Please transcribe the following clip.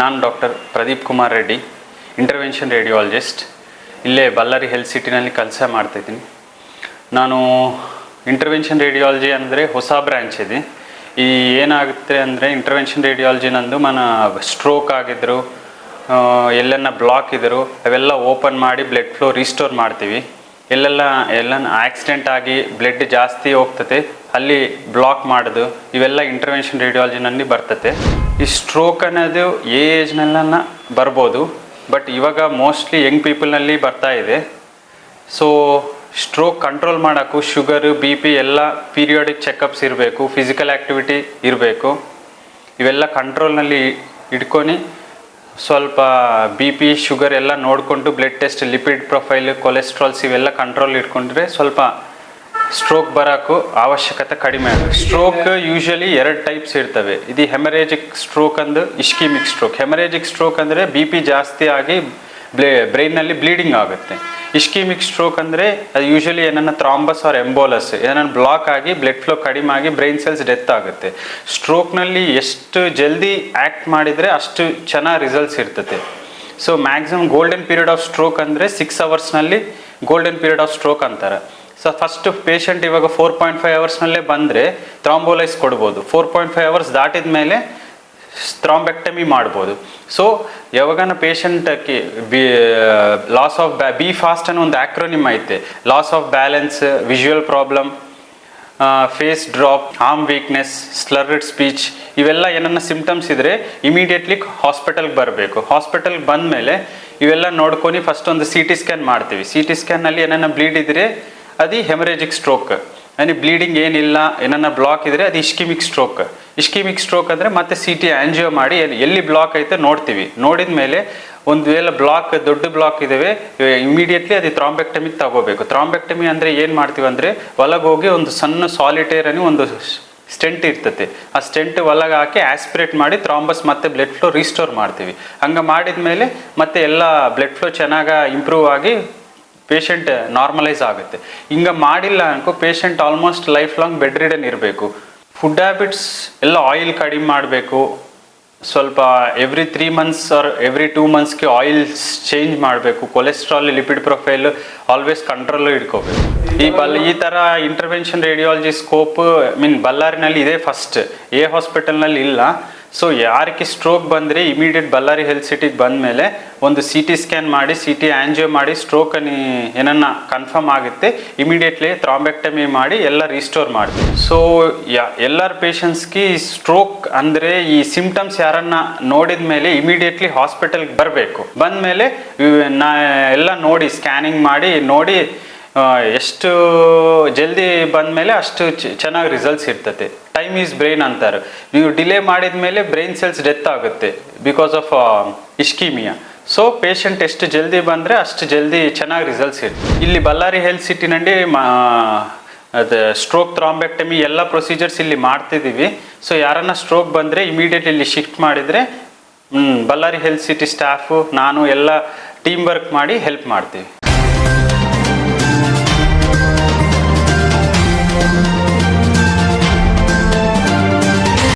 ನಾನು doctor Pradeep Kumar Reddy intervention radiologist ಇಲ್ಲೇ Ballari health ಸಿಟಿನಲ್ಲಿ ಕೆಲಸ ಮಾಡ್ತಾಯಿದ್ದೀನಿ ನಾನು ಇಂಟರ್ವೆನ್ಷನ್ ರೇಡಿಯಾಲಜಿ ಅಂದರೆ ಹೊಸ ಬ್ರ್ಯಾಂಚ್ ಇದೆ. ಈ ಏನಾಗುತ್ತೆ ಅಂದರೆ ಇಂಟರ್ವೆನ್ಷನ್ ರೇಡಿಯಾಲಜಿ ನಂದು ಮನ ಸ್ಟ್ರೋಕ್ ಎಲ್ಲನ್ನ ಎಲ್ಲೆನ್ನ ಬ್ಲಾಕ್ ಇದ್ದರು ಅವೆಲ್ಲ ಓಪನ್ ಮಾಡಿ ಬ್ಲಡ್ ಫ್ಲೋ ರಿಸ್ಟೋರ್ ಮಾಡ್ತೀವಿ. ಎಲ್ಲೆಲ್ಲ ಎಲ್ಲ ಆಕ್ಸಿಡೆಂಟ್ ಆಗಿ ಬ್ಲಡ್ ಜಾಸ್ತಿ ಹೋಗ್ತತೆ ಅಲ್ಲಿ ಬ್ಲಾಕ್ ಮಾಡೋದು, ಇವೆಲ್ಲ ಇಂಟರ್ವೆನ್ಷನ್ ರೇಡಿಯಾಲಜಿನಲ್ಲಿ ಬರ್ತತೆ ಈ ಸ್ಟ್ರೋಕ್ ಅನ್ನೋದು ಏಜ್ನೆಲ್ಲ ಬರ್ಬೋದು ಬಟ್ ಇವಾಗ ಮೋಸ್ಟ್ಲಿ ಯಂಗ್ ಪೀಪಲ್ನಲ್ಲಿ ಬರ್ತಾ ಇದೆ. ಸೊ ಸ್ಟ್ರೋಕ್ ಕಂಟ್ರೋಲ್ ಮಾಡೋಕ್ಕೂ ಶುಗರು ಬಿ ಪಿ ಎಲ್ಲ ಪೀರಿಯಾಡಿಕ್ ಚೆಕಪ್ಸ್ ಇರಬೇಕು ಫಿಸಿಕಲ್ ಆ್ಯಕ್ಟಿವಿಟಿ ಇರಬೇಕು. ಇವೆಲ್ಲ ಕಂಟ್ರೋಲ್ನಲ್ಲಿ ಇಟ್ಕೊಂಡು ಸ್ವಲ್ಪ ಬಿ ಪಿ ಶುಗರ್ ಎಲ್ಲ ನೋಡಿಕೊಂಡು blood test lipid profile cholesterols ಇವೆಲ್ಲ ಕಂಟ್ರೋಲ್ ಇಟ್ಕೊಂಡ್ರೆ ಸ್ವಲ್ಪ ಸ್ಟ್ರೋಕ್ ಬರೋಕ್ಕೂ ಅವಶ್ಯಕತೆ ಕಡಿಮೆ ಆಗುತ್ತೆ. ಸ್ಟ್ರೋಕ್ ಯೂಶಲಿ ಎರಡು ಟೈಪ್ಸ್ ಇರ್ತವೆ. ಇದು ಹೆಮರೇಜಿಕ್ ಸ್ಟ್ರೋಕ್ ಅಂದು ಇಶ್ಕಿಮಿಕ್ ಸ್ಟ್ರೋಕ್ ಹೆಮರೇಜಿಕ್ ಸ್ಟ್ರೋಕ್ ಅಂದರೆ ಬಿ ಪಿ ಜಾಸ್ತಿ ಆಗಿ ಬ್ಲೇ ಬ್ರೈನಲ್ಲಿ ಬ್ಲೀಡಿಂಗ್ ಆಗುತ್ತೆ. ಇಶ್ಕಿಮಿಕ್ ಸ್ಟ್ರೋಕ್ ಅಂದರೆ ಅದು ಯೂಶಲಿ ಏನನ್ನ ಥ್ರಾಂಬಸ್ ಆರ್ ಎಂಬೋಲಸ್ ಏನನ್ನ ಬ್ಲಾಕ್ ಆಗಿ ಬ್ಲಡ್ ಫ್ಲೋ ಕಡಿಮೆ ಆಗಿ ಬ್ರೈನ್ ಸೆಲ್ಸ್ ಡೆತ್ ಆಗುತ್ತೆ. ಸ್ಟ್ರೋಕ್ನಲ್ಲಿ ಎಷ್ಟು ಜಲ್ದಿ ಆ್ಯಕ್ಟ್ ಮಾಡಿದರೆ ಅಷ್ಟು ಚೆನ್ನಾಗಿ ರಿಸಲ್ಟ್ಸ್ ಇರ್ತದೆ. So maximum golden period of stroke ಅಂದರೆ ಸಿಕ್ಸ್ ಅವರ್ಸ್ನಲ್ಲಿ ಗೋಲ್ಡನ್ ಪೀರಿಯಡ್ ಆಫ್ ಸ್ಟ್ರೋಕ್ ಅಂತಾರೆ. ಸೊ ಫಸ್ಟ್ ಪೇಷಂಟ್ ಇವಾಗ ಫೋರ್ ಪಾಯಿಂಟ್ ಫೈವ್ ಅವರ್ಸ್ನಲ್ಲೇ ಬಂದರೆ ಥ್ರಾಂಬೋಲೈಸ್ ಕೊಡ್ಬೋದು. ಫೋರ್ ಪಾಯಿಂಟ್ ಫೈವ್ ಅವರ್ಸ್ ದಾಟಿದ ಮೇಲೆ ಥ್ರಾಂಬೆಕ್ಟಮಿ ಮಾಡ್ಬೋದು. ಸೊ ಯಾವಾಗನ ಪೇಷಂಟಕ್ಕೆ ಬಿ ಲಾಸ್ ಆಫ್ ಬ್ಯಾ ಬಿ ಫಾಸ್ಟ್ ಅನ್ನೋ ಒಂದು ಆಕ್ರೋನಿಮ್ ಐತೆ. Loss of balance visual problem face drop arm weakness slurred speech ಇವೆಲ್ಲ ಏನನ್ನ ಸಿಂಪ್ಟಮ್ಸ್ ಇದ್ದರೆ ಇಮಿಡಿಯೇಟ್ಲಿ ಹಾಸ್ಪಿಟಲ್ಗೆ ಬರಬೇಕು. ಹಾಸ್ಪಿಟಲ್ಗೆ ಬಂದ ಮೇಲೆ ಇವೆಲ್ಲ ನೋಡ್ಕೊಂಡು ಫಸ್ಟ್ ಒಂದು ಸಿ ಟಿ ಸ್ಕ್ಯಾನ್ ಮಾಡ್ತೀವಿ. ಸಿ ಟಿ ಸ್ಕ್ಯಾನಲ್ಲಿ ಏನನ್ನ ಬ್ಲೀಡ್ ಇದ್ದರೆ ಅದು ಹೆಮರೇಜಿಕ್ ಸ್ಟ್ರೋಕ್ ಅಂದರೆ ಬ್ಲೀಡಿಂಗ್ ಏನಿಲ್ಲ, ಏನನ್ನ ಬ್ಲಾಕ್ ಇದ್ದರೆ ಅದು ಇಶ್ಕಿಮಿಕ್ ಸ್ಟ್ರೋಕ್ ಇಶ್ಕಿಮಿಕ್ ಸ್ಟ್ರೋಕ್ ಅಂದರೆ ಮತ್ತೆ ಸಿ ಟಿ ಆಂಜಿಯೋ ಮಾಡಿ ಎಲ್ಲಿ- ಬ್ಲಾಕ್ ಐತೆ ನೋಡ್ತೀವಿ. ನೋಡಿದ ಮೇಲೆ ಒಂದು ವೇಳೆ ಬ್ಲಾಕ್ ದೊಡ್ಡ ಬ್ಲಾಕ್ ಇದ್ದಾವೆ ಇಮಿಡಿಯೇಟ್ಲಿ ಅದು ಥ್ರಾಂಬೆಕ್ಟಮಿಗೆ ತಗೋಬೇಕು. ಥ್ರಾಂಬೆಕ್ಟಮಿ ಅಂದರೆ ಏನು ಮಾಡ್ತೀವಿ ಅಂದರೆ ಒಳಗೆ ಹೋಗಿ ಒಂದು ಸಣ್ಣ ಸಾಲಿಟೇರ್ ಅನ್ನಿ ಒಂದು ಸ್ಟೆಂಟ್ ಇರ್ತತೆ. ಆ ಸ್ಟೆಂಟ್ ಒಳಗೆ ಹಾಕಿ ಆಸ್ಪಿರೇಟ್ ಮಾಡಿ ಥ್ರಾಂಬಸ್ ಮತ್ತೆ ಬ್ಲಡ್ ಫ್ಲೋ ರಿಸ್ಟೋರ್ ಮಾಡ್ತೀವಿ. ಹಂಗೆ ಮಾಡಿದ ಮೇಲೆ ಮತ್ತೆ ಎಲ್ಲ ಬ್ಲಡ್ ಫ್ಲೋ ಚೆನ್ನಾಗಿ ಇಂಪ್ರೂವ್ ಆಗಿ ಪೇಷಂಟ್ ನಾರ್ಮಲೈಸ್ ಆಗುತ್ತೆ. ಹಿಂಗೆ ಮಾಡಿಲ್ಲ ಅನ್ಕೋ patient almost lifelong bedridden ಇರಬೇಕು. ಫುಡ್ ಹ್ಯಾಬಿಟ್ಸ್ ಎಲ್ಲ ಆಯಿಲ್ ಕಡಿಮೆ ಮಾಡಬೇಕು. ಸ್ವಲ್ಪ every three months or every two ಮಂತ್ಸ್ಗೆ oils change ಮಾಡಬೇಕು. Cholesterol lipid profile always control ಇಟ್ಕೋಬೇಕು. ಈ ಬಲ್, ಈ ಥರ ಇಂಟರ್ವೆನ್ಷನ್ ರೇಡಿಯಾಲಜಿ ಸ್ಕೋಪ್ ಮೀನ್ ಬಳ್ಳಾರಿನಲ್ಲಿ ಇದೇ ಫಸ್ಟ್ ಎ ಹಾಸ್ಪಿಟಲ್ನಲ್ಲಿ ಇಲ್ಲ. ಸೊ ಯಾರಿಗೆ ಸ್ಟ್ರೋಕ್ ಬಂದರೆ ಇಮಿಡಿಯೇಟ್ ಬಳ್ಳಾರಿ ಹೆಲ್ತ್ ಸಿಟಿಗೆ ಬಂದ ಮೇಲೆ ಒಂದು ಸಿ ಟಿ ಸ್ಕ್ಯಾನ್ ಮಾಡಿ ಸಿ ಟಿ ಆ್ಯಂಜಿಯೋ ಮಾಡಿ ಸ್ಟ್ರೋಕ್ ಏನನ್ನ ಕನ್ಫರ್ಮ್ ಆಗುತ್ತೆ ಇಮಿಡಿಯೇಟ್ಲಿ ಥ್ರಾಂಬೆಕ್ಟಮಿ ಮಾಡಿ, ಎಲ್ಲ ರಿಸ್ಟೋರ್ ಮಾಡ್ತೀವಿ. ಸೊ ಯಾ, ಎಲ್ಲರ ಪೇಷಂಟ್ಸ್ಗೆ ಸ್ಟ್ರೋಕ್ ಅಂದರೆ ಈ ಸಿಂಪ್ಟಮ್ಸ್ ಯಾರನ್ನ ನೋಡಿದ ಮೇಲೆ ಇಮಿಡಿಯೇಟ್ಲಿ ಹಾಸ್ಪಿಟಲ್ಗೆ ಬರಬೇಕು. ಬಂದ ಮೇಲೆ ನಾ, ಎಲ್ಲ ನೋಡಿ ಸ್ಕ್ಯಾನಿಂಗ್ ಮಾಡಿ, ನೋಡಿ ಎಷ್ಟು ಜಲ್ದಿ ಬಂದಮೇಲೆ ಅಷ್ಟು ಚೆನ್ನಾಗಿ ರಿಸಲ್ಟ್ಸ್ ಇರ್ತದೆ. ಟೈಮ್ ಈಸ್ ಬ್ರೈನ್ ಅಂತಾರೆ. ನೀವು ಡಿಲೇ ಮಾಡಿದ ಮೇಲೆ ಬ್ರೈನ್ ಸೆಲ್ಸ್ ಡೆತ್ ಆಗುತ್ತೆ because of ischaemia so patient ಎಷ್ಟು ಜಲ್ದಿ ಬಂದರೆ ಅಷ್ಟು ಜಲ್ದಿ ಚೆನ್ನಾಗಿ ರಿಸಲ್ಟ್ಸ್ ಇರ್ತದೆ ಇಲ್ಲಿ ಬಳ್ಳಾರಿ ಹೆಲ್ತ್ ಸಿಟಿನಲ್ಲಿ ಅದು ಸ್ಟ್ರೋಕ್ ಥ್ರಾಂಬೆಕ್ಟಮಿ ಎಲ್ಲ ಪ್ರೊಸೀಜರ್ಸ್ ಇಲ್ಲಿ ಮಾಡ್ತಿದ್ದೀವಿ. ಸೊ ಯಾರನ್ನ ಸ್ಟ್ರೋಕ್ ಬಂದರೆ ಇಮಿಡಿಯೇಟ್ಲಿ ಇಲ್ಲಿ ಶಿಫ್ಟ್ ಮಾಡಿದರೆ ಬಳ್ಳಾರಿ ಹೆಲ್ತ್ ಸಿಟಿ ಸ್ಟಾಫು ನಾನು ಎಲ್ಲ ಟೀಮ್ ವರ್ಕ್ ಮಾಡಿ ಹೆಲ್ಪ್ ಮಾಡ್ತೀವಿ.